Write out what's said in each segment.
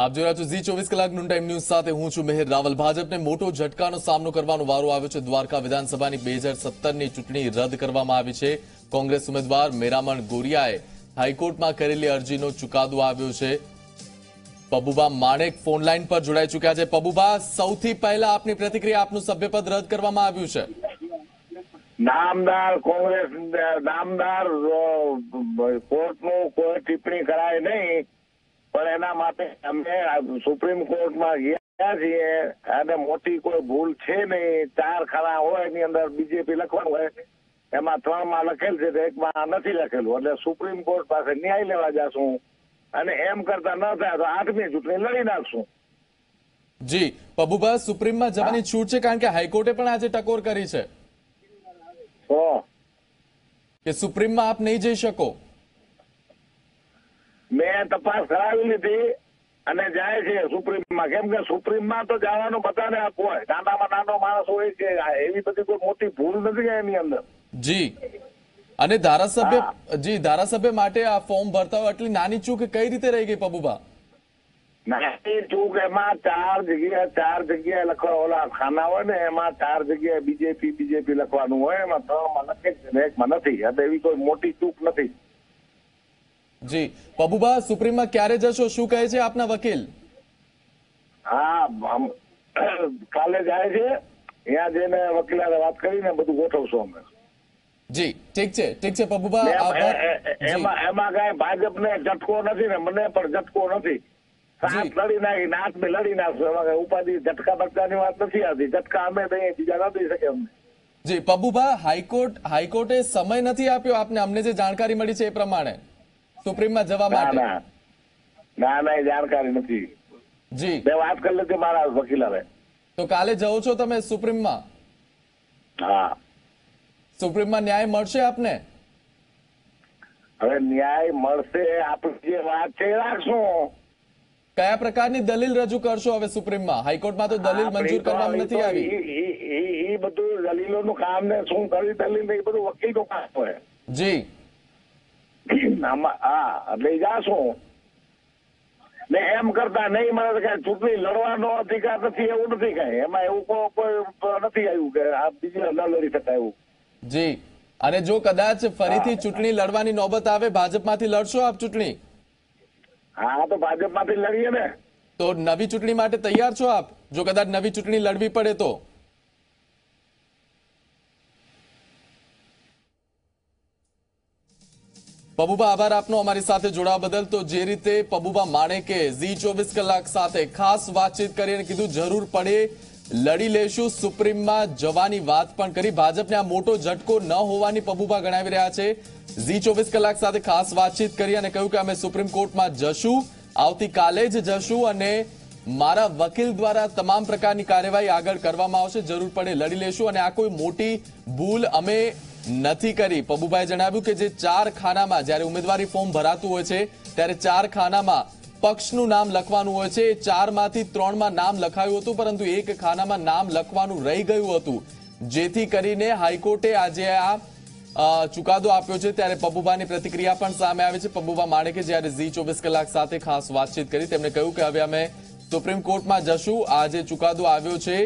આપ જોઈ રહ્યા છો ઝી ચોવીસ કલાકનું ટાઈમ ન્યૂઝ સાથે હું છું મેહર રાવલ. ભાજપને મોટો ઝટકાનો સામનો કરવાનો વારો આવ્યો છે. દ્વારકા વિધાનસભાની બે હજાર ચૂંટણી રદ કરવામાં આવી છે. કોંગ્રેસ ઉમેદવાર મેરામણ ગોરિયાએ હાઈકોર્ટમાં કરેલી અરજીનો ચુકાદો આવ્યો છે. પબુબા માણેક ફોન લાઈન પર જોડાઈ ચૂક્યા છે. પબુબા સૌથી પહેલા આપની પ્રતિક્રિયા આપનું સભ્યપદ રદ કરવામાં આવ્યું છે. નામદાર કોંગ્રેસ નામદાર કોર્ટનું કોઈ ટિપ્પણી કરાય નહીં. પણ એના માટે અમે સુપ્રીમ કોર્ટમાં ગયા છીએ. અને મોટી કોઈ ભૂલ છે નહીં. ચાર ખરા હોય એની અંદર બીજેપી લખવાનું હોય. એમાં ત્રણમાં લખેલ છે એકમાં નથી લખેલું. એટલે સુપ્રીમ કોર્ટ પાસે ન્યાય લેવા જશું. અને એમ કરતા ન થાય તો આઠમી ચૂંટણી લડી નાખશું. જી પબુબા સુપ્રીમમાં જવાની છૂટ છે કારણ કે હાઈકોર્ટે પણ આજે ટકોર કરી છે. કે સુપ્રીમમાં આપ નહીં જઈ શકો. મેં તપાસ કરાવી લીધી અને જાય છે સુપ્રીમમાં. કેમ કે સુપ્રીમમાં તો જવાનું બધાને આપવું હોય. નાનામાં નાનો માણસ હોય છે એવી બધી કોઈ મોટી ભૂલ નથી એની અંદર? જી. અને ધારાસભ્ય જી ધારાસભ્ય માટે આ ફોર્મ ભરતા હોય એટલી નાની ચૂક કઈ રીતે રહી ગઈ પબુબા નાની ચૂક એમાં ચાર જગ્યા ચાર જગ્યાએ લખવા ઓલા ખાના હોય ને એમાં ચાર જગ્યાએ બીજેપી બીજેપી લખવાનું હોય. એમાં ત્રણમાં લખે છે ને એકમાં નથી. એટલે એવી કોઈ મોટી ચૂક નથી. જી. પબુબા સુપ્રીમમાં ક્યારે જશો? શું કહે છે આપના વકીલ? હા કાલે જાય છે. ત્યાં જઈને વકીલાને વાત કરીને બધું ગોઠવશું અમે. જી. ઠીક છે. ઠીક છે પબુબા એમ- એમાં કઈ ભાજપને ઝટકો નથી ને મને પણ ઝટકો નથી. સાત લડી નાખી નાથ મેં લડી નાખશું. એમાં કઈ ઉપાધિ ઝટકા બટકાની વાત નથી આવતી. ઝટકા અમે દઈએ બીજા ના દઈ શકે અમને. જી પબુબા હાઈકોર્ટ હાઈકોર્ટે સમય નથી આપ્યો આપને. અમને જે જાણકારી મળી છે એ પ્રમાણે. સુપ્રીમમાં જવા માટે? ના. ના જાણકારી નથી. જી. મેં વાત કરી લીધી મારા વકીલાને. તો કાલે જવો છો તમે સુપ્રીમમાં? હા. સુપ્રીમમાં ન્યાય મળશે આપને? હવે ન્યાય મળશે આપણી જે વાત છે રાખશું. કયા પ્રકારની દલીલ રજૂ કરશો હવે સુપ્રીમમાં? હાઈકોર્ટમાં તો દલીલ મંજૂર કરવામાં નથી આવી. એ બધું દલીલોનું કામ ને શું કરી દલીલ એ બધું વકીલનું કામ હોય. જી. હા જા જાશું. ને એમ કરતા નહીં મને કઈ ચૂંટણી લડવાનો અધિકાર નથી એવું નથી કઈ. એમાં એવું કોઈ કોઈ નથી આવ્યું કે આ બીજી ન લડી શકાય એવું. જી. અને જો કદાચ ફરીથી ચૂંટણી લડવાની નોબત આવે ભાજપમાંથી લડશો આપ ચૂંટણી? હા તો ભાજપમાંથી લડીએ ને. તો નવી ચૂંટણી માટે તૈયાર છો આપ? જો કદાચ નવી ચૂંટણી લડવી પડે તો? પબુબા, આભાર આપનો અમારી સાથે જોડાવા બદલ. તો જે રીતે પબુબા માણેકે ઝી ચોવીસ કલાક સાથે ખાસ વાતચીત કરી અને કીધું, જરૂર પડે, લડી લેશું. સુપ્રીમમાં જવાની વાત પણ કરી. ભાજપને આ મોટો ઝટકો ન હોવાની પબુબા ગણાવી રહ્યા છે. ઝી ચોવીસ કલાક સાથે ખાસ વાતચીત કરી અને કહ્યું કે અમે સુપ્રીમ કોર્ટમાં જશું. આવતીકાલે જ જશું અને મારા વકીલ દ્વારા તમામ પ્રકારની કાર્યવાહી આગળ કરવામાં આવશે. જરૂર પડે, લડી લેશું. અને આ કોઈ મોટી ભૂલ અમે નથી કરી. પબુભાઈ જણાવ્યું કે જે ચાર ખાનામાં જ્યારે ઉમેદવારી ફોર્મ ભરાતું હોય છે, ત્યારે ચાર ખાનામાં પક્ષનું નામ લખવાનું હોય છે. ચારમાંથી ત્રણમાં નામ લખાયું હતું, પરંતુ એક ખાનામાં નામ લખવાનું રહી ગયું હતું. જેથી કરીને હાઈકોર્ટે આજે આ ચુકાદો આપ્યો છે. ત્યારે પબુભાની પ્રતિક્રિયા પણ સામે આવી છે. પબુભા માણેકે જ્યારે ઝી ચોવીસ કલાક સાથે ખાસ વાતચીત કરી, તેમણે કહ્યું કે હવે અમે સુપ્રીમ કોર્ટમાં જશું. આ જે ચુકાદો આવ્યો છે.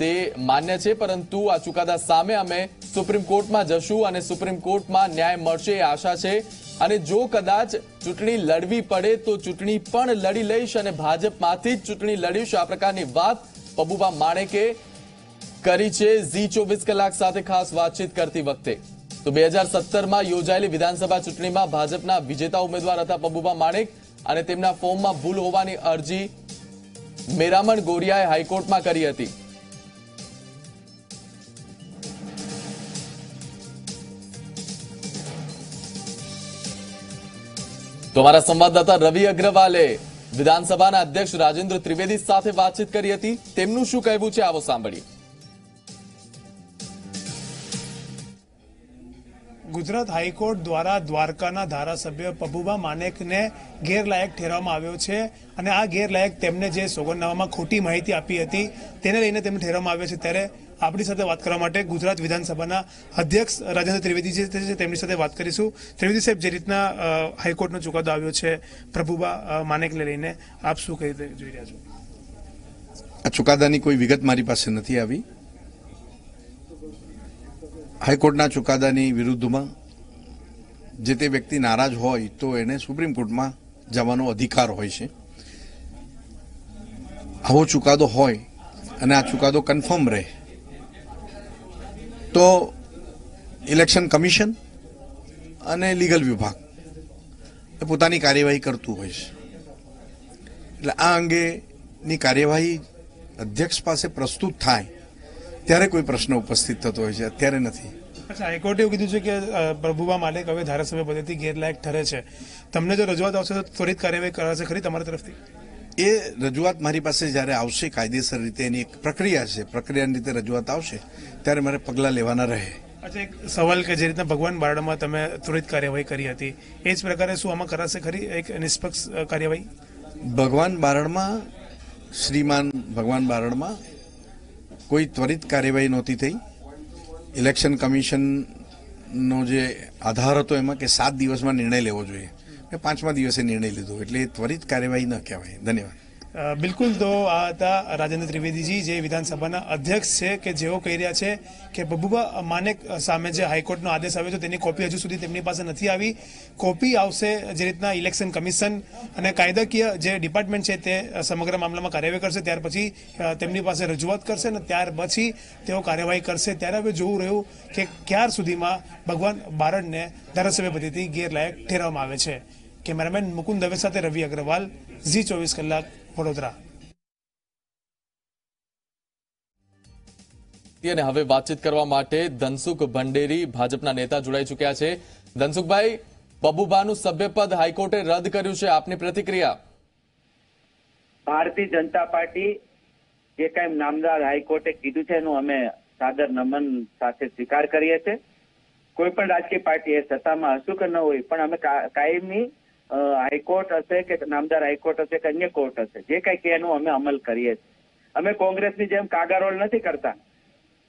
તે માન્ય છે, પરંતુ આ ચુકાદા સામે અમે સુપ્રીમ કોર્ટમાં જશું અને સુપ્રીમ કોર્ટમાં ન્યાય મળશે એ આશા છે. અને જો કદાચ ચૂંટણી લડવી પડે તો ચૂંટણી પણ લડી લઈશ અને ભાજપમાંથી જ ચૂંટણી લડીશ. આ પ્રકારની વાત પબુભા માણેકે કરી છે. ઝી ચોવીસ કલાક સાથે ખાસ વાતચીત કરતી વખતે. તો બે હજાર સત્તરમાં યોજાયેલી વિધાનસભા ચૂંટણીમાં ભાજપના વિજેતા ઉમેદવાર હતા પબુભા માણેક અને તેમના ફોર્મમાં ભૂલ હોવાની અરજી મેરામણ ગોરિયાએ હાઈકોર્ટમાં કરી હતી. તો અમારા સંવાદદાતા રવિ અગ્રવાલે વિધાનસભાના અધ્યક્ષ રાજેન્દ્ર ત્રિવેદી સાથે વાતચીત કરી હતી. તેમનું શું કહેવું છે? આવો સાંભળીએ. ગુજરાત હાઈકોર્ટ દ્વારા દ્વારકાના ધારાસભ્ય પબુબા માનેકને ગેરલાયક ઠેરવામાં આવ્યો છે અને આ ગેરલાયક તેમને જે સોગંદનામામાં ખોટી માહિતી આપી હતી, તેને લઈને તેમને ઠેરવામાં આવ્યો છે. ત્યારે આપણી સાથે વાત કરવા માટે ગુજરાત વિધાનસભાના અધ્યક્ષ રાજેન્દ્ર ત્રિવેદી જે છે, તેમની સાથે વાત કરીશું. ત્રિવેદી સાહેબ, જે રીતના હાઈકોર્ટનો ચુકાદો આવ્યો છે પ્રભુબા માનેકને લઈને, આપ શું કહી જોઈ રહ્યા છો? આ ચુકાદાની કોઈ વિગત મારી પાસે નથી આવી. હાઈકોર્ટના ચુકાદાની વિરુદ્ધમાં જે તે વ્યક્તિ નારાજ હોય તો એને સુપ્રીમ કોર્ટમાં જવાનો અધિકાર હોય છે. આવો ચુકાદો હોય અને આ ચુકાદો કન્ફર્મ રહે. તો ઇલેક્શન કમિશન અને લીગલ વિભાગ એ પોતાની કાર્યવાહી કરતું હોય છે. એટલે આ અંગેની કાર્યવાહી અધ્યક્ષ પાસે પ્રસ્તુત થાય ત્યારે કોઈ પ્રશ્ન ઉપસ્થિત થતો હોય છે, અત્યારે નથી. અચ્છા, હાઈકોર્ટે એવું કીધું છે કે પ્રભુભા માલિક હવે ધારાસભ્ય પદેથી ગેરલાયક ઠરે છે. તમને જો રજૂઆત આવશે તો ત્વરિત કાર્યવાહી કરાશે ખરી તમારા તરફથી? એ રજૂઆત મારી પાસે જ્યારે આવશે કાયદેસર રીતે એની એક પ્રક્રિયા છે પ્રક્રિયાની રીતે રજૂઆત આવશે ત્યારે મારે પગલાં લેવાના રહે. અચ્છા એક સવાલ કે જે રીતના ભગવાન બારડામાં તમે ત્વરિત કાર્યવાહી કરી હતી એ જ પ્રકારે શું આમાં કરાશે ખરી એક નિષ્પક્ષ કાર્યવાહી? ભગવાન બારડમાં શ્રીમાન ભગવાન બારડમાં કોઈ ત્વરિત કાર્યવાહી નહોતી થઈ. ઇલેક્શન કમિશનનો જે આધાર હતો એમાં કે સાત દિવસમાં નિર્ણય લેવો જોઈએ. મેં પાંચમા દિવસે નિર્ણય લીધો એટલે ત્વરિત કાર્યવાહી ન કહેવાય. ધન્યવાદ. બિલકુલ તો આ હતા રાજેન્દ્ર ત્રિવેદીજી, જે વિધાનસભાના અધ્યક્ષ છે કે જેઓ કહી રહ્યા છે કે બબુબા માનેક સામે જે હાઈકોર્ટનો આદેશ આવ્યો છે, તેની કોપી હજુ સુધી તેમની પાસે નથી આવી. કોપી આવશે જે રીતના ઇલેક્શન કમિશન અને કાયદાકીય જે ડિપાર્ટમેન્ટ છે તે સમગ્ર મામલામાં કાર્યવાહી કરશે, ત્યાર પછી તેમની પાસે રજૂઆત કરશે અને ત્યાર પછી તેઓ કાર્યવાહી કરશે. ત્યારે હવે જોવું રહ્યું કે ક્યાર સુધીમાં ભગવાન બારડને ધારાસભ્ય પદેથી ગેરલાયક ઠેરવવામાં આવે છે. કેમેરામેન મુકુંદ દવે સાથે રવિ અગ્રવાલ ઝી ચોવીસ કલાક વડોદરા અને હવે વાતચીત કરવા માટે ધનસુખ ભંડેરી ભાજપના નેતા જોડાઈ ચુક્યા છે. ધનસુખભાઈ પબુબાનું સભ્યપદ હાઈકોર્ટે રદ કર્યું છે. આપની પ્રતિક્રિયા? ભારતીય જનતા પાર્ટી જે કાંઈ નામદાર હાઈકોર્ટે કીધું છે એનું અમે સાદર નમન સાથે સ્વીકાર કરીએ છીએ. કોઈ પણ રાજકીય પાર્ટી એ સત્તામાં હશું કે ન હોય પણ અમે કા- કાયમી હાઈકોર્ટ હશે કે નામદાર હાઈકોર્ટ હશે કે અન્ય કોર્ટ હશે? જે કાંઈ કે અમે અમલ કરીએ છીએ. અમે કોંગ્રેસની જેમ કાગારોળ નથી કરતા.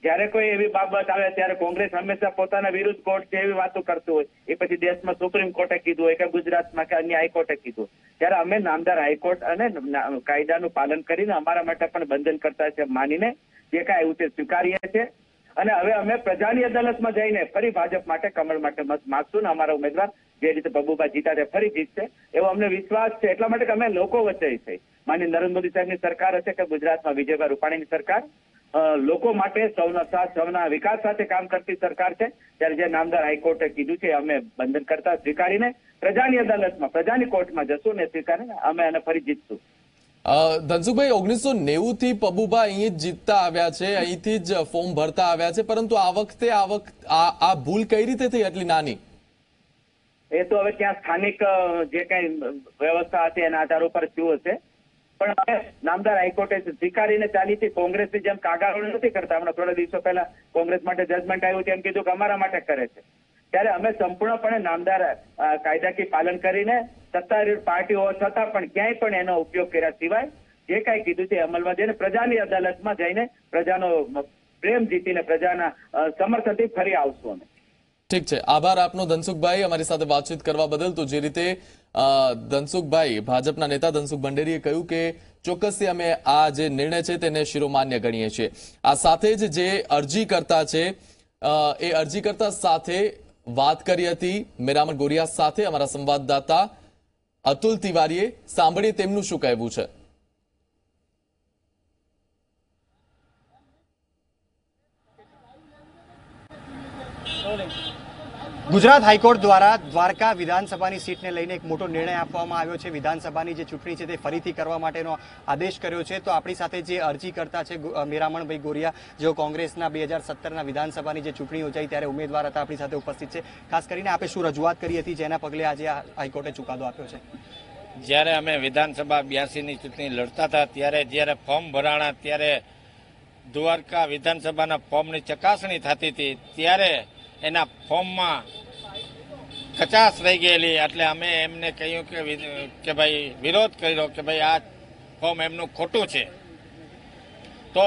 જ્યારે કોઈ એવી બાબત આવે, ત્યારે કોંગ્રેસ હંમેશા પોતાના વિરુદ્ધ કોર્ટ છે એવી વાતો કરતું હોય. એ પછી દેશમાં સુપ્રીમ કોર્ટે કીધું હોય કે ગુજરાતમાં કે અન્ય હાઈકોર્ટે કીધું. ત્યારે અમે નામદાર હાઈકોર્ટ અને કાયદાનું પાલન કરીને અમારા માટે પણ બંધન કરતા છે માનીને જે કાંઈ એવું છે સ્વીકારીએ છીએ. અને હવે અમે પ્રજાની અદાલતમાં જઈને ફરી ભાજપ માટે, કમળ માટે મત માગશું ને અમારા ઉમેદવાર. જે રીતે બબુભા જીતા છે ફરી જીતશે, એવો અમને વિશ્વાસ છે. એટલા માટે કે અમે લોકો વચ્ચે છે. માની નરેન્દ્ર મોદી સાહેબની સરકાર હશે કે ગુજરાતમાં વિજયભાઈ રૂપાણીની સરકાર? લોકો માટે સૌના સાથ, સૌના વિકાસ સાથે કામ કરતી સરકાર છે. ત્યારે જે નામદાર હાઈકોર્ટે કીધું છે, અમે બંધન કરતા સ્વીકારીને પ્રજાની અદાલતમાં, પ્રજાની કોર્ટમાં જશું ને સ્વીકારીને અમે એને ફરી જીતશું. ધનસુભાઈ ઓગણીસો નેવું થી પબુભા અહીં જ જીતતા આવ્યા છે. અહીંથી જ ફોર્મ ભરતા આવ્યા છે. પરંતુ આ વખતે, આ ભૂલ કઈ રીતે થઈ? એટલી નાની? એ તો હવે ત્યાં સ્થાનિક જે કઈ વ્યવસ્થા હતી એના આધાર ઉપર થયું હશે. પણ હવે નામદાર હાઈકોર્ટે સ્વીકારીને ચાલી હતી કોંગ્રેસની જેમ કાગાળો નથી કરતા. હમણાં થોડા દિવસો પહેલા કોંગ્રેસ માટે જજમેન્ટ આવ્યું તેમ કીધું કે અમારા માટે કરે છે. ત્યારે અમે સંપૂર્ણપણે નામદાર કાયદાકી પાલન કરીને સત્તારૂઢ પાર્ટી હોવા છતાં પણ ક્યાંય પણ એનો ઉપયોગ કર્યા સિવાય જે કાંઈ કીધું છે અમલમાં જઈને પ્રજાની અદાલતમાં જઈને પ્રજાનો પ્રેમ જીતીને પ્રજાના સમર્થનથી ફરી આવશું અમે. ઠીક છે. આભાર આપનો ધનસુખભાઈ. અમારી સાથે વાતચીત કરવા બદલ તો જે રીતે ધનસુખભાઈ, ભાજપના નેતા ધનસુખ ભંડેરીએ કહ્યું કે ચોક્કસથી અમે આ જે નિર્ણય છે તેને શિરોમાન્ય ગણીએ છીએ. આ સાથે જ જે અરજી કરતા છે એ અરજી કરતા સાથે વાત કરી હતી મેરામણ ગોરિયા સાથે અમારા સંવાદદાતા અતુલ તિવારીએ. સાંભળીએ તેમનું શું કહેવું છે. ગુજરાત હાઈકોર્ટ દ્વારા દ્વારકા વિધાનસભાની સીટને લઈને એક મોટો નિર્ણય આપવામાં આવ્યો છે. વિધાનસભાની જે ચૂંટણી છે તે ફરીથી કરવા માટેનો આદેશ કર્યો છે. તો આપણી સાથે જે અરજી કરતા છે મીરામણભાઈ ગોરિયા, જેઓ કોંગ્રેસના બે હજાર સત્તરના વિધાનસભાની જે ચૂંટણી યોજાઈ ત્યારે ઉમેદવાર હતા, આપણી સાથે ઉપસ્થિત છે. ખાસ કરીને આપે શું રજૂઆત કરી હતી જેના પગલે આજે હાઈકોર્ટે ચુકાદો આપ્યો છે? જ્યારે અમે વિધાનસભા બ્યાસીની ચૂંટણી લડતા હતા, ત્યારે જ્યારે ફોર્મ ભરાણા, ત્યારે દ્વારકા વિધાનસભાના ફોર્મની ચકાસણી થતી હતી, ત્યારે એના ફોર્મમાં કચાશ રહી ગયેલી. એટલે અમે એમને કહ્યું કે કે ભાઈ, વિરોધ કર્યો કે ભાઈ, આ ફોર્મ એમનું ખોટું છે. તો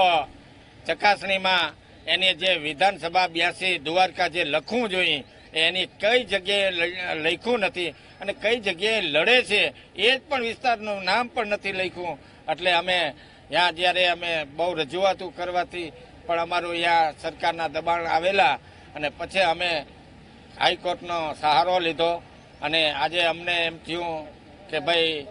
ચકાસણીમાં એની જે વિધાનસભા બ્યાસી દ્વારકા જે લખવું જોઈએ એની કઈ જગ્યાએ લખ્યું નથી અને કઈ જગ્યાએ લડે છે, એ જ પણ વિસ્તારનું નામ પણ નથી લખ્યું. એટલે અમે ત્યાં જ્યારે અમે બહુ રજૂઆતો કરવાથી પણ અમારું અહીંયા સરકારના દબાણ આવેલા અને પછી અમે હાઈકોર્ટનો સહારો લીધો અને આજે અમને એમ થયું કે ભાઈ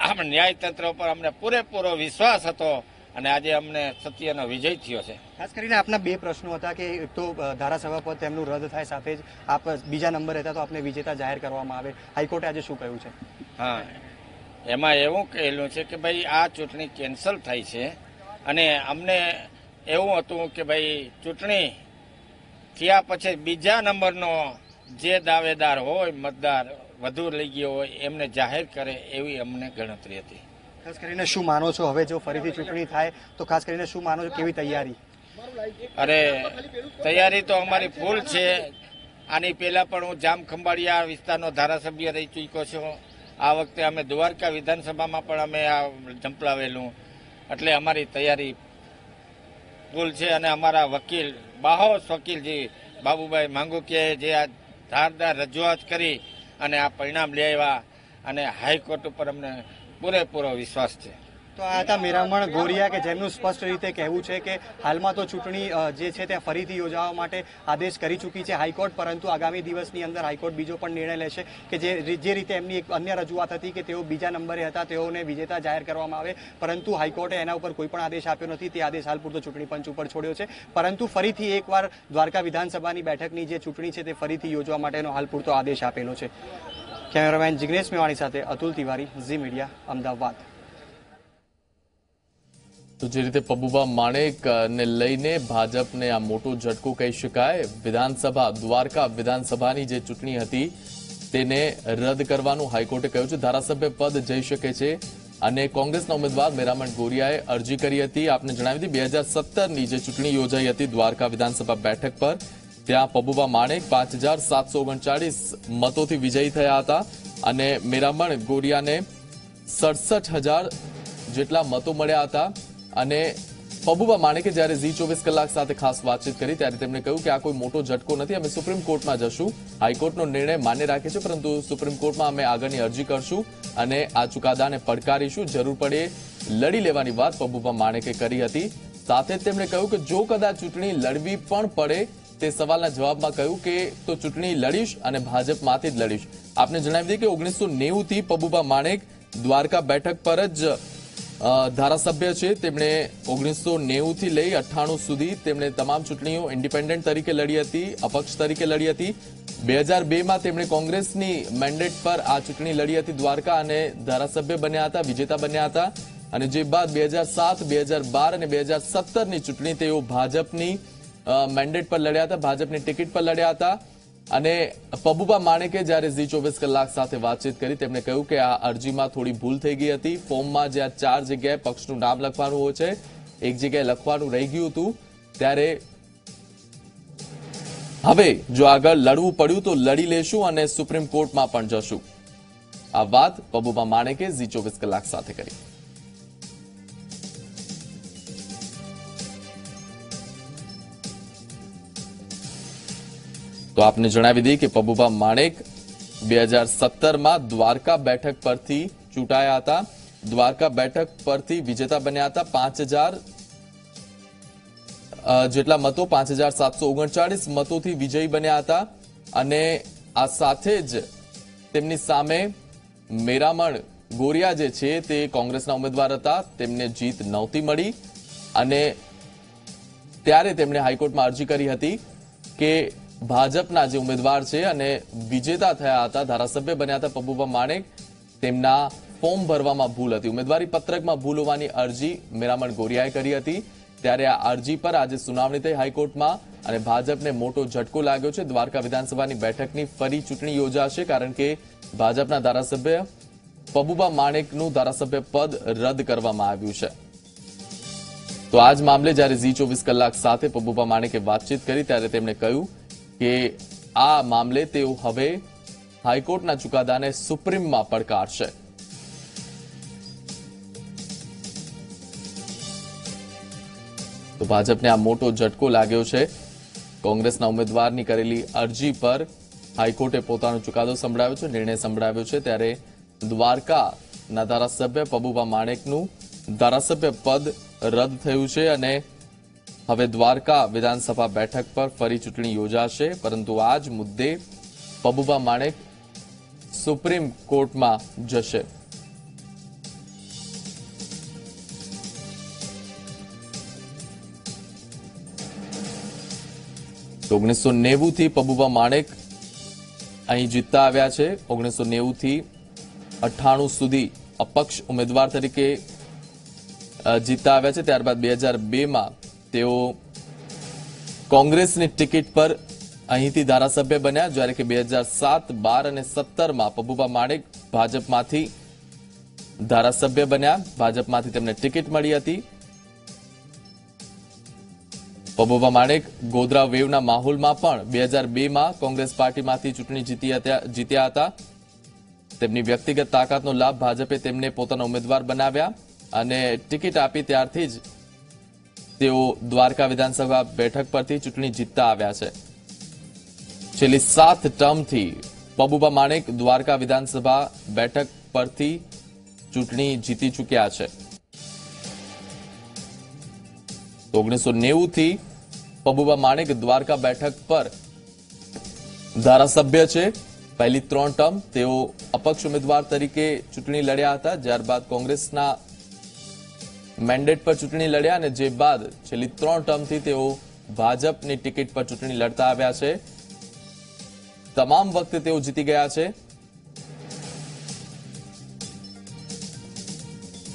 આમ ન્યાયતંત્ર ઉપર અમને પૂરેપૂરો વિશ્વાસ હતો અને આજે અમને સત્યનો વિજય થયો છે. ખાસ કરીને આપના બે પ્રશ્નો હતા કે એક તો ધારાસભા પદ તેમનું રદ થાય સાથે જ આપ બીજા નંબર હતા તો આપને વિજેતા જાહેર કરવામાં આવે. હાઈકોર્ટે આજે શું કહ્યું છે? હા એમાં એવું કહેલું છે કે ભાઈ આ ચૂંટણી કેન્સલ થઈ છે અને અમને એવું હતું કે ભાઈ ચૂંટણી થયા પછી બીજા નંબરનો જે દાવેદાર હોય મતદાર વધુ લઈ ગયો હોય એમને જાહેર કરે એવી અમને ગણતરી હતી. ખાસ કરીને શું માનો છો? હવે જો ફરીથી ચૂંટણી થાય તો ખાસ કરીને શું માનો છો? કેવી તૈયારી? અરે તૈયારી તો અમારી ફૂલ છે. આની પહેલાં પણ હું જામ ખંભાળિયા વિસ્તારનો ધારાસભ્ય રહી ચૂક્યો છું. આ વખતે અમે દ્વારકા વિધાનસભામાં પણ અમે આ ઝંપલાવેલું. એટલે અમારી તૈયારી ફૂલ છે અને અમારા વકીલ બાહોશ વકીલજી બાબુભાઈ માંગુકીયાએ જે આ ધારદાર રજૂઆત કરી અને આ પરિણામ લઈ આવ્યા અને હાઈકોર્ટ ઉપર અમને પૂરેપૂરો વિશ્વાસ છે. તો આ હતા મેરામણ ગોરિયા કે જેમનું સ્પષ્ટ રીતે કહેવું છે કે હાલમાં તો ચૂંટણી જે છે તે ફરીથી યોજાવા માટે આદેશ કરી ચૂકી છે હાઈકોર્ટ, પરંતુ આગામી દિવસની અંદર હાઈકોર્ટ બીજો પણ નિર્ણય લેશે કે જે જે રીતે એમની એક અન્ય રજૂઆત હતી કે તેઓ બીજા નંબરે હતા, તેઓને વિજેતા જાહેર કરવામાં આવે, પરંતુ હાઈકોર્ટે એના ઉપર કોઈ પણ આદેશ આપ્યો નથી, તે આદેશ હાલ પૂરતો ચૂંટણી પંચ ઉપર છોડ્યો છે. પરંતુ ફરીથી એકવાર દ્વારકા વિધાનસભાની બેઠકની જે ચૂંટણી છે તે ફરીથી યોજવા માટેનો હાલ પૂરતો આદેશ આપેલો છે. કેમેરામેન જિગ્નેશ મેવાણી સાથે અતુલ તિવારી, ઝી મીડિયા, અમદાવાદ. તો જે રીતે પબુબા માણેક ને લઈને ભાજપને આ મોટો ઝટકો કહી શકાય, વિધાનસભા, દ્વારકા વિધાનસભાની જે ચૂંટણી હતી, તેને રદ કરવાનું હાઈકોર્ટે કહ્યું છે. ધારાસભ્ય પદ જઈ શકે છે અને કોંગ્રેસના ઉમેદવાર મેરામણ ગોરિયાએ અરજી કરી હતી. આપને જણાવી હતી બે હજાર સત્તરની જે ચૂંટણી યોજાઈ હતી દ્વારકા વિધાનસભા બેઠક પર, ત્યાં પબુબા માણેક પાંચ હજાર સાતસો ઓગણચાળીસ મતોથી વિજયી થયા હતા અને મેરામણ ગોરિયાને સડસઠ હજાર જેટલા મતો મળ્યા હતા. અને પબુબા માણેકે જ્યારે ઝી ચોવીસ કલાક સાથે ખાસ વાતચીત કરી ત્યારે તેમણે કહ્યું કે આ કોઈ મોટો ઝટકો નથી. અમે સુપ્રીમ કોર્ટમાં જશું. હાઈકોર્ટનો નિર્ણય માન્ય રાખે છે પરંતુ સુપ્રીમ કોર્ટમાં અમે આગળની અરજી કરશું અને આ ચુકાદાને પડકારીશું. જરૂર પડે લડી લેવાની વાત પબુબા માણેકે કરી હતી. સાથે જ તેમણે કહ્યું કે જો કદાચ ચૂંટણી લડવી પણ પડે તે સવાલના જવાબમાં કહ્યું કે તો ચૂંટણી લડીશ અને ભાજપમાંથી જ લડીશ. આપને જણાવી દઈએ કે ઓગણીસો નેવું થી પબુબા માણેક દ્વારકા બેઠક પર જ અ, ધારાસભ્ય છે, તેમણે ઓગણીસો નેવુંથી લઈ અઠ્ઠાણું સુધી તેમણે તમામ ચૂંટણીઓ ઇન્ડિપેન્ડન્ટ તરીકે લડી હતી, અપક્ષ તરીકે લડી હતી. બે હજાર બેમાં તેમણે કોંગ્રેસની મેન્ડેટ પર આ ચૂંટણી લડી હતી, દ્વારકા અને ધારાસભ્ય બન્યા હતા, વિજેતા બન્યા હતા. અને જે બાદ બે હજાર સાત, બે હજાર બાર અને બે હજાર સત્તરની ચૂંટણી તેઓ ભાજપની મેન્ડેટ પર લડ્યા હતા, ભાજપની ટિકિટ પર લડ્યા હતા. અને પબુબા માણેકે જ્યારે ઝી ચોવીસ કલાક સાથે વાતચીત કરી, તેમણે કહ્યું કે આ અરજીમાં થોડી ભૂલ થઈ ગઈ હતી. ફોર્મમાં જ્યાં ચાર જગ્યાએ પક્ષનું નામ લખવાનું હોય છે, એક જગ્યાએ લખવાનું રહી ગયું હતું. ત્યારે હવે જો આગળ લડવું પડ્યું તો લડી લેશું અને સુપ્રીમ કોર્ટમાં પણ જશું. આ વાત પબુબા માણેકે ઝી ચોવીસ કલાક સાથે કરી. તો આપને જણાવી દઈએ કે પબુભા માણેક બે હજાર સત્તરમાં દ્વારકા બેઠક પરથી ચૂંટાયા હતા. દ્વારકા બેઠક પરથી વિજેતા બન્યા હતા પાંચ હજાર જેટલા મતો, પાંચ હજાર સાતસો ઓગણચાળીસ મતોથી વિજયી બન્યા હતા. અને આ સાથે જ તેમની સામે મેરામણ ગોરિયા જે છે તે કોંગ્રેસના ઉમેદવાર હતા. તેમને જીત નહોતી મળી અને ત્યારે તેમણે હાઈકોર્ટમાં અરજી કરી હતી કે ભાજપના જે ઉમેદવાર છે અને વિજેતા થયા હતા, ધારાસભ્ય બન્યા હતા પબુભા માણેક, તેમના ફોર્મ ભરવામાં ભૂલ હતી. ઉમેદવારી પત્રકમાં ભૂલ હોવાની અરજી મેરામણ ગોરિયાએ કરી હતી. ત્યારે આ અરજી પર આજે સુનાવણી થઈ હાઈકોર્ટમાં અને ભાજપને મોટો ઝટકો લાગ્યો છે. દ્વારકા વિધાનસભાની બેઠકની ફરી ચૂંટણી યોજાશે કારણ કે ભાજપના ધારાસભ્ય પબુબા માણેકનું ધારાસભ્ય પદ રદ કરવામાં આવ્યું છે. તો આજ મામલે જ્યારે ઝી ચોવીસ કલાક સાથે પબુભા માણેકે વાતચીત કરી ત્યારે તેમણે કહ્યું કે આ મામલે તેઓ હવે હાઈકોર્ટના ચુકાદાને સુપ્રીમમાં પડકારશે. તો ભાજપને આ મોટો ઝટકો લાગ્યો છે. કોંગ્રેસના ઉમેદવારની કરેલી અરજી પર હાઈકોર્ટે પોતાનો ચુકાદો સંભળાવ્યો છે, નિર્ણય સંભળાવ્યો છે. ત્યારે દ્વારકાના ધારાસભ્ય પબુભા માણેકનું ધારાસભ્ય પદ રદ થયું છે અને હવે દ્વારકા વિધાનસભા બેઠક પર ફરી ચૂંટણી યોજાશે, પરંતુ આ જ મુદ્દે પબુબા માણેક સુપ્રીમ કોર્ટમાં જશે. ઓગણીસો નેવું થી પબુબા માણેક અહીં જીતતા આવ્યા છે. ઓગણીસો નેવું થી અઠ્ઠાણું સુધી અપક્ષ ઉમેદવાર તરીકે જીતતા આવ્યા છે. ત્યારબાદ બે હજાર બેમાં તેઓ કોંગ્રેસની ટિકિટ પર અહીંથી ધારાસભ્ય બન્યા, જ્યારે કે બે હજાર અને સત્તરમાં પબુભા માણેક ભાજપમાંથી ધારાસભ્ય બન્યા. ભાજપમાંથી તેમને ટિકિટ મળી હતી. પબુભા માણેક ગોધરા વેવના માહોલમાં પણ બે હજાર બેમાં કોંગ્રેસ પાર્ટીમાંથી ચૂંટણી જીતી જીત્યા હતા. તેમની વ્યક્તિગત તાકાતનો લાભ ભાજપે તેમને પોતાના ઉમેદવાર બનાવ્યા અને ટિકિટ આપી ત્યારથી જ તેઓ દ્વારકા વિધાનસભા બેઠક પરથી ચૂંટણી જીતતા આવ્યા છે. છેલ્લી સાત ટર્મથી પબુભા માણેક દ્વારકા વિધાનસભા બેઠક પરથી ચૂંટણી જીતી ચૂક્યા છે. ઓગણીસો નેવું થી પબુભા માણેક દ્વારકા બેઠક પર ધારાસભ્ય છે. પહેલી ત્રણ ટર્મ તેઓ અપક્ષ ઉમેદવાર તરીકે ચૂંટણી લડ્યા હતા. ત્યારબાદ કોંગ્રેસના મેન્ડેટ પર ચૂંટણી લડ્યા અને જે બાદ છેલ્લી ત્રણ ટર્મથી તેઓ ભાજપની ટિકિટ પર ચૂંટણી લડતા આવ્યા છે. તમામ વખતે તેઓ જીતી ગયા છે.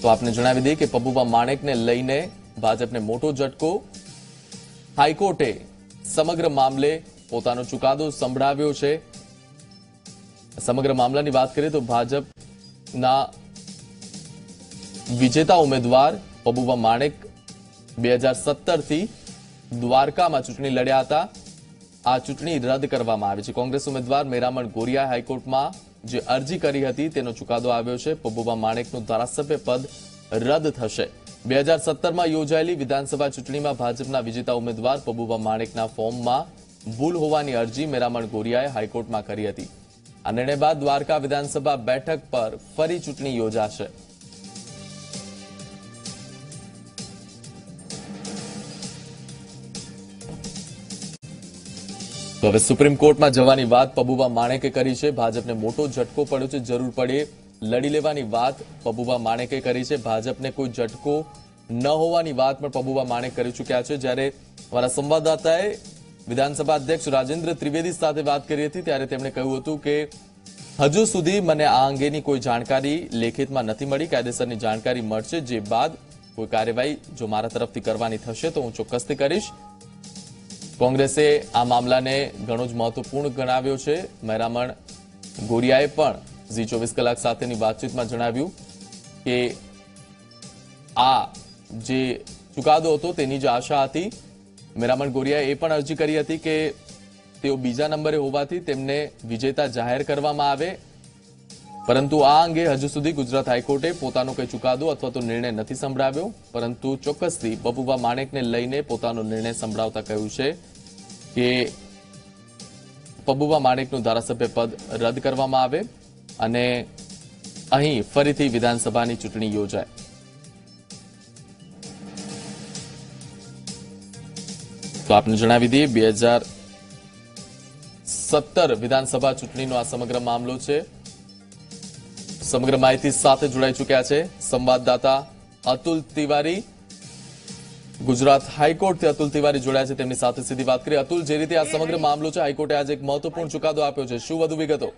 તો આપને જણાવી દઈએ કે પબુભા માણેકને લઈને ભાજપને મોટો ઝટકો. હાઈકોર્ટે સમગ્ર મામલે પોતાનો ચુકાદો સંભળાવ્યો છે. સમગ્ર મામલાની વાત કરીએ તો ભાજપના વિજેતા ઉમેદવાર પબુભા માણેક બે હજાર સત્તરથી દ્વારકામાં ચૂંટણી લડ્યા હતા. આ ચૂંટણી રદ કરવામાં આવી છે. કોંગ્રેસ ઉમેદવાર મેરામણ ગોરિયા હાઈકોર્ટમાં જે અરજી કરી હતી તેનો ચુકાદો આવ્યો છે. પબુભા માણેકનું ધારાસભ્ય પદ રદ થશે. બે હજાર સત્તરમાં યોજાયેલી વિધાનસભા ચૂંટણીમાં ભાજપના વિજેતા ઉમેદવાર પબુભા માણેકના ફોર્મમાં ભૂલ હોવાની અરજી મેરામણ ગોરિયાએ હાઈકોર્ટમાં કરી હતી. આ નિર્ણય બાદ દ્વારકા વિધાનસભા બેઠક પર ફરી ચૂંટણી યોજાશે. તો હવે સુપ્રીમ કોર્ટમાં જવાની વાત પબુભા માણેકે કરી છે. ભાજપને મોટો ઝટકો પડ્યો છે. જરૂર પડે લડી લેવાની વાત પબુભા માણેકે કરી છે. ભાજપને કોઈ ઝટકો ન હોવાની વાત પણ પબુભા માણેક કરી ચૂક્યા છે. જ્યારે અમારા સંવાદદાતાએ વિધાનસભા અધ્યક્ષ રાજેન્દ્ર ત્રિવેદી સાથે વાત કરી હતી, ત્યારે તેમણે કહ્યું હતું કે હજુ સુધી મને આ અંગેની કોઈ જાણકારી લેખિતમાં નથી મળી. કાયદેસરની જાણકારી મળશે. જે બાદ કોઈ કાર્યવાહી જો મારા તરફથી કરવાની થશે તો હું ચોક્કસથી કરીશ. કોંગ્રેસે આ મામલાને ઘણો જ મહત્વપૂર્ણ ગણાવ્યો છે. મહેરામણ ગોરિયાએ પણ ઝી ચોવીસ કલાક સાથેની વાતચીતમાં જણાવ્યું કે આ જે ચુકાદો હતો તેની જ આશા હતી. મેરામણ ગોરિયાએ એ પણ અરજી કરી હતી કે તેઓ બીજા નંબરે હોવાથી તેમને વિજેતા જાહેર કરવામાં આવે. પરંતુ આ અંગે હજુ સુધી ગુજરાત હાઈકોર્ટે પોતાનો કોઈ ચુકાદો અથવા તો નિર્ણય નથી સંભળાવ્યો, પરંતુ ચોક્કસથી બબુભા માણેકને લઈને પોતાનો નિર્ણય સંભળાવતા કહ્યું છે કે પબુભા માણેકનું ધારાસભ્ય પદ રદ કરવામાં આવે અને અહીં ફરીથી વિધાનસભાની ચૂંટણી યોજાય. તો આપને જણાવી દઈએ, બે હજાર સત્તર વિધાનસભા ચૂંટણીનો આ સમગ્ર મામલો છે. સમગ્ર માહિતી સાથે જોડાઈ ચૂક્યા છે. સંવાદદાતા અતુલ તિવારી, ગુજરાત હાઈકોર્ટથી અતુલ તિવારી જોડાયા છે. તેમની સાથે સીધી વાત કરી અતુલ, જે રીતે આ સમગ્ર મામલો છે, હાઈકોર્ટે આજે એક મહત્વપૂર્ણ ચુકાદો આપ્યો છે. શું વધુ વિગતો?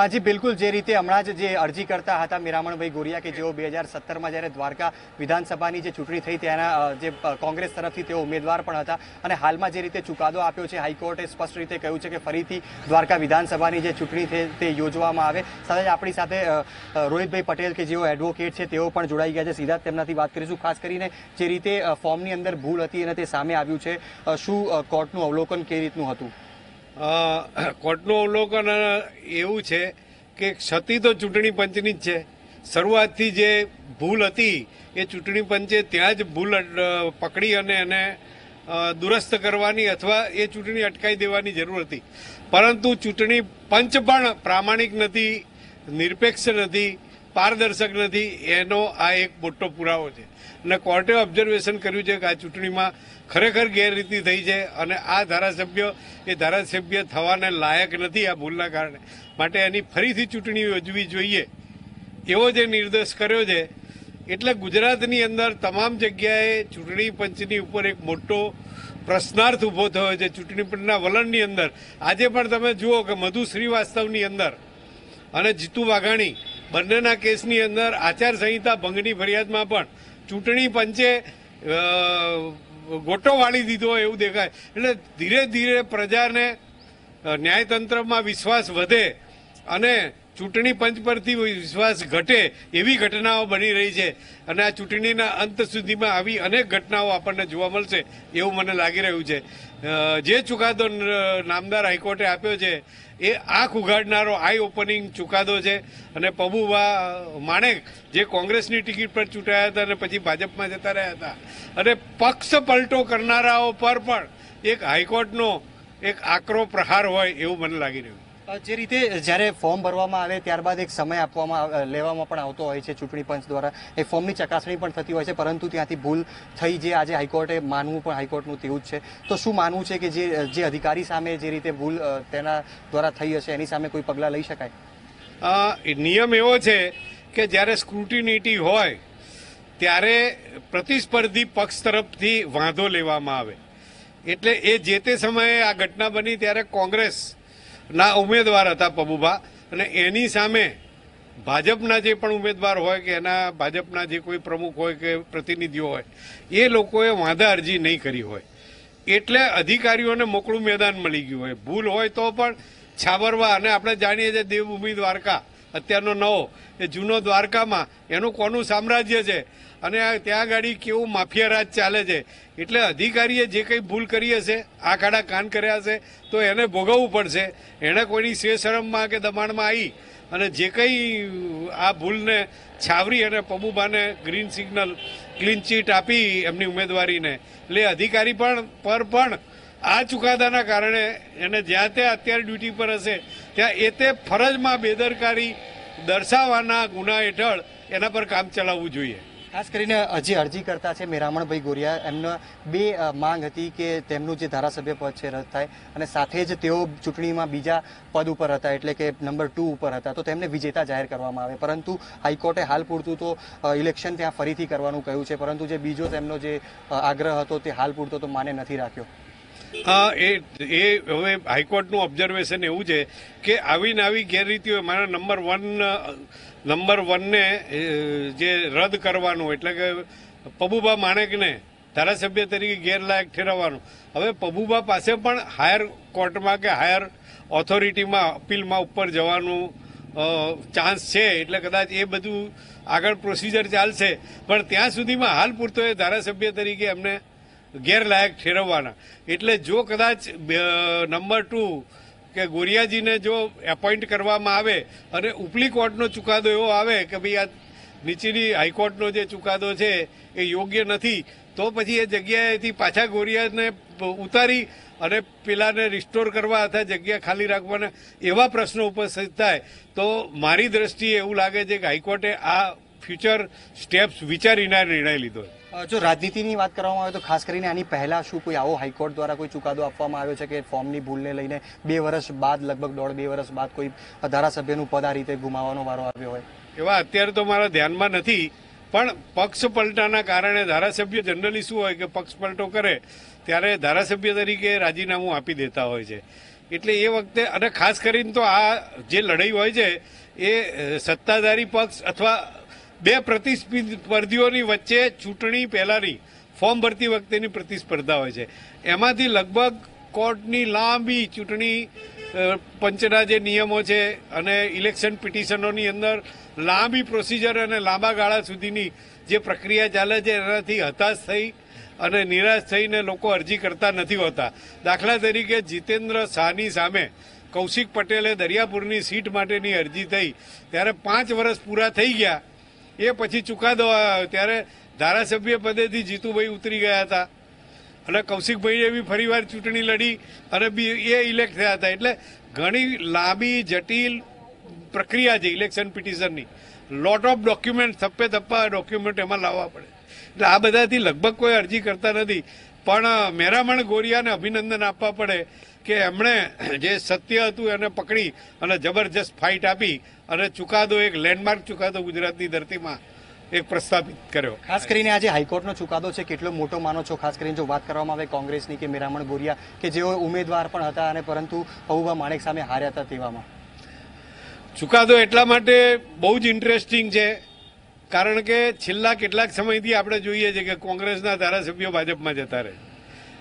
હાજી બિલકુલ. જે રીતે હમણાં જ જે અરજી કરતા હતા મીરામણભાઈ ગોરિયા કે જેઓ બે હજાર સત્તરમાં જ્યારે દ્વારકા વિધાનસભાની જે ચૂંટણી થઈ ત્યાંના જે કોંગ્રેસ તરફથી તેઓ ઉમેદવાર પણ હતા અને હાલમાં જે રીતે ચુકાદો આપ્યો છે, હાઈકોર્ટે સ્પષ્ટ રીતે કહ્યું છે કે ફરીથી દ્વારકા વિધાનસભાની જે ચૂંટણી છે તે યોજવામાં આવે. સાથે જ આપણી સાથે રોહિતભાઈ પટેલ કે જેઓ એડવોકેટ છે તેઓ પણ જોડાઈ ગયા છે. સીધા તેમનાથી વાત કરીશું. ખાસ કરીને જે રીતે ફોર્મની અંદર ભૂલ હતી અને તે સામે આવ્યું છે શું કોર્ટનું અવલોકન કેવી રીતનું હતું? કોર્ટનું અવલોકન એવું છે કે ક્ષતિ તો ચૂંટણી પંચની જ છે. શરૂઆતથી જે ભૂલ હતી, એ ચૂંટણી પંચે ત્યાં જ ભૂલ પકડી અને એને દુરસ્ત કરવાની અથવા એ ચૂંટણી અટકાવી દેવાની જરૂર હતી. પરંતુ ચૂંટણી પંચ પણ પ્રામાણિક નથી, નિરપેક્ષ નથી, પારદર્શક નથી. એનો આ એક મોટો પુરાવો છે. અને કોર્ટે ઓબ્ઝર્વેશન કર્યું છે કે આ ચૂંટણીમાં ખરેખર ગેરરીતિ થઈ છે અને આ ધારાસભ્ય એ ધારાસભ્ય થવાને લાયક નથી આ ભૂલના કારણે. માટે એની ફરીથી ચૂંટણી યોજવી જોઈએ એવો જે નિર્દેશ કર્યો છે. એટલે ગુજરાતની અંદર તમામ જગ્યાએ ચૂંટણી પંચની ઉપર એક મોટો પ્રશ્નાર્થ ઊભો થયો છે. ચૂંટણી પંચના વલણની અંદર. આજે પણ તમે જુઓ કે મધુ શ્રીવાસ્તવની અંદર અને જીતુ વાઘાણી બંનેના કેસની અંદર આચારસંહિતા ભંગની ફરિયાદમાં પણ ચૂંટણી પંચે ગોટો વાળી દીધો એવું દેખાય. એટલે ધીરે ધીરે પ્રજાને ન્યાયતંત્રમાં વિશ્વાસ વધે અને ચૂંટણી પંચ પરથી વિશ્વાસ ઘટે એવી ઘટનાઓ બની રહી છે. અને આ ચૂંટણીના અંત સુધીમાં આવી અનેક ઘટનાઓ આપણને જોવા મળશે એવું મને લાગી રહ્યું છે. જે ચુકાદો નામદાર હાઈકોર્ટે આપ્યો છે, એ આંખ ઉઘાડનારો આઈ ઓપનિંગ ચુકાદો છે. અને પબુભા માણેક જે કોંગ્રેસની ટિકિટ પર ચૂંટાયા હતા અને પછી ભાજપમાં જતા રહ્યા હતા. અને પક્ષ પલટો કરનારાઓ પર પણ એક હાઈકોર્ટનો એક આકરો પ્રહાર હોય એવું મને લાગી રહ્યું. જે રીતે જ્યારે ફોર્મ ભરવામાં આવે ત્યારબાદ એક સમય આપવામાં લેવામાં પણ આવતો હોય છે ચૂંટણી પંચ દ્વારા. એ ફોર્મની ચકાસણી પણ થતી હોય છે, પરંતુ ત્યાંથી ભૂલ થઈ જે આજે હાઈકોર્ટે માનવું પણ હાઈકોર્ટનું તેવું જ છે. તો શું માનવું છે કે જે જે અધિકારી સામે જે રીતે ભૂલ તેના દ્વારા થઈ હશે, એની સામે કોઈ પગલાં લઈ શકાય? નિયમ એવો છે કે જ્યારે સ્ક્રુટિનિટી હોય, ત્યારે પ્રતિસ્પર્ધી પક્ષ તરફથી વાંધો લેવામાં આવે. એટલે એ જે તે સમયે આ ઘટના બની ત્યારે કોંગ્રેસના ઉમેદવાર હતા પબુભા. અને એની સામે ભાજપના જે પણ ઉમેદવાર હોય કે એના ભાજપના જે કોઈ પ્રમુખ હોય કે પ્રતિનિધિઓ હોય, એ લોકોએ વાંધા અરજી નહીં કરી હોય. એટલે અધિકારીઓને મોકળું મેદાન મળી ગયું હોય. ભૂલ હોય તો પણ છાબરવા અને આપણે જાણીએ છીએ દેવભૂમિ દ્વારકા અત્યારનો નવો, એ જૂનો દ્વારકામાં, એનું કોનું સામ્રાજ્ય છે? અને ત્યાં ગાડી કેવું માફિયા રાજ ચાલે છે? એટલે અધિકારીએ જે કંઈ ભૂલ કરી હશે, આ ખાડા કાન કર્યા હશે, તો એને ભોગવવું પડશે. એણે કોઈની શેશરમમાં કે દબાણમાં આવી અને જે કંઈ આ ભૂલને છાવરી અને પબુબાને ગ્રીન સિગ્નલ, ક્લીન ચીટ આપી એમની ઉમેદવારીને. એટલે અધિકારી પણ, પર પણ આ ચુકાદાના કારણે એને જ્યાં ત્યાં અત્યારે ડ્યુટી પર હશે ત્યાં એ તે ફરજમાં બેદરકારી દર્શાવવાના ગુના હેઠળ એના પર કામ ચલાવવું જોઈએ. ખાસ કરીને જે અરજી કરતા છે મેરામણભાઈ ગોરિયા, એમના બે માંગ હતી કે તેમનું જે ધારાસભ્ય પદ છે રદ થાય અને સાથે જ તેઓ ચૂંટણીમાં બીજા પદ ઉપર હતા એટલે કે નંબર ટુ ઉપર હતા, તો તેમને વિજેતા જાહેર કરવામાં આવે. પરંતુ હાઈકોર્ટે હાલ પૂરતું તો ઇલેક્શન ત્યાં ફરીથી કરવાનું કહ્યું છે, પરંતુ જે બીજો તેમનો જે આગ્રહ હતો તે હાલ પૂરતો તો માને નથી રાખ્યો. હા, એ એ હવે હાઈકોર્ટનું ઓબ્ઝર્વેશન એવું છે કે આવી ને આવી ગેરરીતિઓ મારા નંબર વન નંબર વનને જે રદ કરવાનું, એટલે કે પબુભા માણેકને ધારાસભ્ય તરીકે ગેરલાયક ઠેરવવાનું. હવે પબુભા પાસે પણ હાયર કોર્ટમાં કે હાયર ઓથોરિટીમાં અપીલમાં ઉપર જવાનું ચાન્સ છે, એટલે કદાચ એ બધું આગળ પ્રોસિજર ચાલશે. પણ ત્યાં સુધીમાં હાલ પૂરતો એ ધારાસભ્ય તરીકે એમને ગેરલાયક ઠેરવવાના. એટલે જો કદાચ નંબર ટુ, કે ગોરિયાજીને જો એપોઇન્ટ કરવામાં આવે અને ઉપલી કોર્ટનો ચુકાદો એવો આવે કે ભાઈ આ નીચેની હાઈકોર્ટનો જે ચુકાદો છે એ યોગ્ય નથી, તો પછી એ જગ્યાએથી પાછા ગોરિયાને ઉતારી અને પેલાને રિસ્ટોર કરવા અથવા જગ્યા ખાલી રાખવાના એવા પ્રશ્નો ઉપસ્થિત થાય, તો મારી દ્રષ્ટિએ એવું લાગે છે કે હાઈકોર્ટે આ ફ્યુચર સ્ટેપ્સ વિચારીને આ નિર્ણય લીધો જો રાજનીતિની વાત કરવામાં આવે તો ખાસ કરીને આની પહેલા શું કોઈ આવો હાઈકોર્ટ દ્વારા કોઈ ચુકાદો આપવામાં આવ્યો છે કે ફોર્મની ભૂલને લઈને બે વર્ષ બાદ લગભગ દોઢ બે વર્ષ બાદ કોઈ ધારાસભ્યનું પદ આ રીતે ગુમાવવાનો વારો આવ્યો હોય? એવા અત્યારે તો મારા ધ્યાનમાં નથી પણ પક્ષ પલટાના કારણે ધારાસભ્ય જનરલી શું હોય કે પક્ષ પલટો કરે ત્યારે ધારાસભ્ય તરીકે રાજીનામું આપી દેતા હોય છે. એટલે એ વખતે અને ખાસ કરીને તો આ જે લડાઈ હોય છે એ સત્તાધારી પક્ષ અથવા બે પ્રતિસ્પર્ધીઓની વચ્ચે ચૂંટણી પહેલાંની ફોર્મ ભરતી વખતેની પ્રતિસ્પર્ધા હોય છે. એમાંથી લગભગ કોર્ટની લાંબી ચૂંટણી પંચના જે નિયમો છે અને ઇલેક્શન પિટિશનોની અંદર લાંબી પ્રોસિજર અને લાંબા ગાળા સુધીની જે પ્રક્રિયા ચાલે છે, એનાથી હતાશ થઈ અને નિરાશ થઈને લોકો અરજી કરતા નથી હોતા. દાખલા તરીકે જીતેન્દ્ર શાહની સામે કૌશિક પટેલે દરિયાપુરની સીટ માટેની અરજી થઈ. ત્યારે પાંચ વર્ષ પૂરા થઈ ગયા. એ પછી ચુકાદો આવ્યો. ત્યારે ધારાસભ્ય પદેથી જીતુભાઈ ઉતરી ગયા હતા. અને કૌશિકભાઈએ બી ફરીવાર ચૂંટણી લડી અને બી એ ઇલેક્ટ થયા હતા. એટલે ઘણી લાંબી, જટિલ પ્રક્રિયા છે ઇલેક્શન પિટિશનની લોટ ઓફ ડોક્યુમેન્ટ થપ્પે થપ્પા ડોક્યુમેન્ટ એમાં લાવવા પડે. એટલે આ બધાથી લગભગ કોઈ અરજી કરતા નથી. પણ મેરામણ ગોરિયાને અભિનંદન આપવા પડે કે એમણે જે સત્ય હતું એને પકડી અને જબરજસ્ત ફાઇટ આપી. અને ચુકાદો એક લેન્ડમાર્ક ચુકાદો ગુજરાતની ધરતીમાં એક પ્રસ્થાપિત કર્યો. ખાસ કરીને આજે હાઈકોર્ટનો ચુકાદો છે કેટલો મોટો માનો છો? ખાસ કરીને જો વાત કરવામાં આવે કોંગ્રેસની કે મેરામણ બોરિયા કે જેઓ ઉમેદવાર પણ હતા અને પરંતુ પબુભા માણેક સામે હાર્યા હતા તેવામાં? ચુકાદો એટલા માટે બહુ જ ઇન્ટરેસ્ટિંગ છે કારણ કે છેલ્લા કેટલાક સમયથી આપણે જોઈએ છે કે કોંગ્રેસના ધારાસભ્યો ભાજપમાં જતા રહે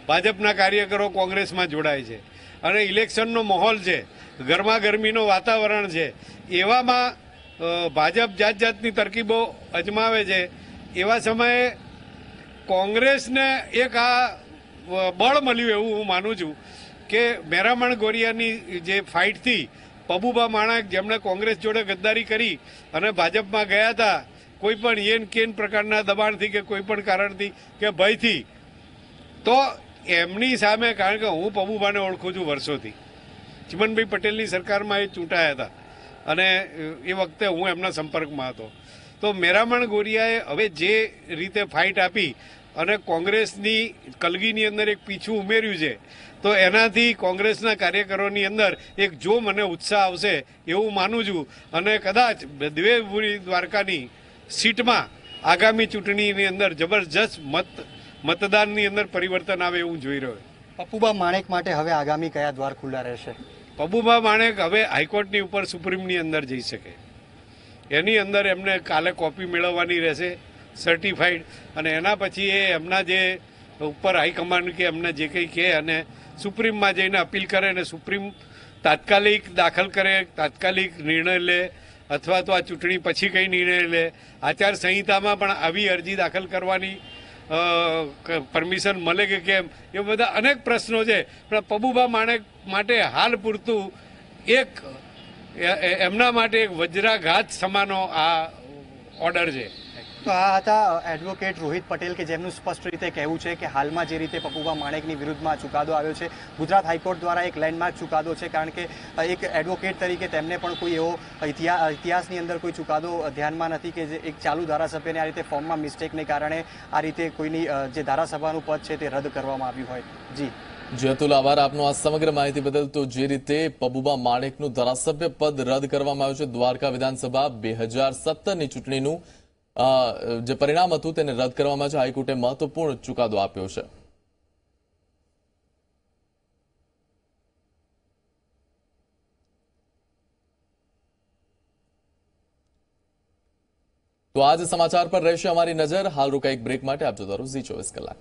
ભાજપના કાર્યકરો કોંગ્રેસમાં જોડાય છે. અને ઇલેક્શનનો માહોલ છે ગરમા ગરમીનો વાતાવરણ છે એવામાં ભાજપ જાત જાતની તરકીબો અજમાવે છે. એવા સમયે કોંગ્રેસને એક આ બળ મળ્યું એવું હું માનું છું કે મેરામણ ગોરિયાની જે ફાઇટથી પબુબા માણક જેમણે કોંગ્રેસ જોડે ગદ્દારી કરી અને ભાજપમાં ગયા હતા, કોઈ પણ યેન કેન પ્રકારના દબાણથી કે કોઈ પણ કારણથી કે ભયથી, તો એમની સામે કારણ કે હું પબુભાને ઓળખું છું વર્ષોથી. ચિમનભાઈ પટેલની સરકારમાં એ ચૂંટાયા હતા. અને એ વખતે હું એમના સંપર્કમાં હતો. તો મેરામણ ગોરિયાએ હવે જે રીતે ફાઇટ આપી અને કોંગ્રેસની કલગીની અંદર એક પીછું ઉમેર્યું છે, તો એનાથી કોંગ્રેસના કાર્યકરોની અંદર એક જો મને ઉત્સાહ આવશે એવું માનું છું. અને કદાચ દેવપુરી દ્વારકાની સીટમાં આગામી ચૂંટણીની અંદર જબરજસ્ત મત, મતદાનની અંદર પરિવર્તન આવે એવું જોઈ રહ્યો. પપ્પુબા માણેક માટે હવે આગામી કયા દ્વાર ખુલ્લા રહેશે? પબુભા માણેક હવે હાઈકોર્ટની ઉપર સુપ્રીમની અંદર જઈ શકે. એની અંદર એમને કાલે કોપી મેળવવાની રહેશે સર્ટિફાઈડ અને એના પછી એ એમના જે ઉપર હાઈકમાન્ડ કે એમને જે કંઈ કહે અને સુપ્રીમમાં જઈને અપીલ કરે અને સુપ્રીમ તાત્કાલિક દાખલ કરે, તાત્કાલિક નિર્ણય લે, અથવા તો આ ચૂંટણી પછી કંઈ નિર્ણય લે. આચાર સંહિતામાં પણ આવી અરજી દાખલ કરવાની પરમિશન મળે કે કેમ? એ બધા અનેક પ્રશ્નો છે. પણ પબુભા માણેક માટે હાલ પૂરતું એક એમના માટે એક વજ્રાઘાત સમાનો આ ઓર્ડર છે. તો આ હતા એડવોકેટ રોહિત પટેલ કે જેમનું સ્પષ્ટ રીતે કહેવું છે કે હાલમાં જે રીતે પપુભા માણેકની વિરુદ્ધમાં ચુકાદો આવ્યો છે, ગુજરાત હાઈકોર્ટ દ્વારા એક લેન્ડમાર્ક ચુકાદો છે, કારણ કે એક એડવોકેટ તરીકે તેમને પણ કોઈ એવો ઇતિહાસની અંદર કોઈ ચુકાદો ધ્યાનમાં નથી કે જે એક ચાલુ ધારાસભ્યને આ રીતે ફોર્મમાં મિસ્ટેકને કારણે આ રીતે કોઈની જે ધારાસભાનું પદ છે તે રદ કરવામાં આવ્યું હોય. જી. જયતુલ, આભાર આપનો આ સમગ્ર માહિતી બદલ. તો જે રીતે પબુબા માણેકનું ધારાસભ્ય પદ રદ કરવામાં આવ્યું છે, દ્વારકા વિધાનસભા બે હજાર સત્તરની ચૂંટણીનું જે પરિણામ હતું તેને રદ કરવામાં છે હાઈકોર્ટે મહત્વપૂર્ણ ચુકાદો આપ્યો છે. તો આજ સમાચાર પર રહેશે અમારી નજર. હાલ રોકાઈ એક બ્રેક માટે આપ જોતા રહો ઝી ચોવીસ કલાક.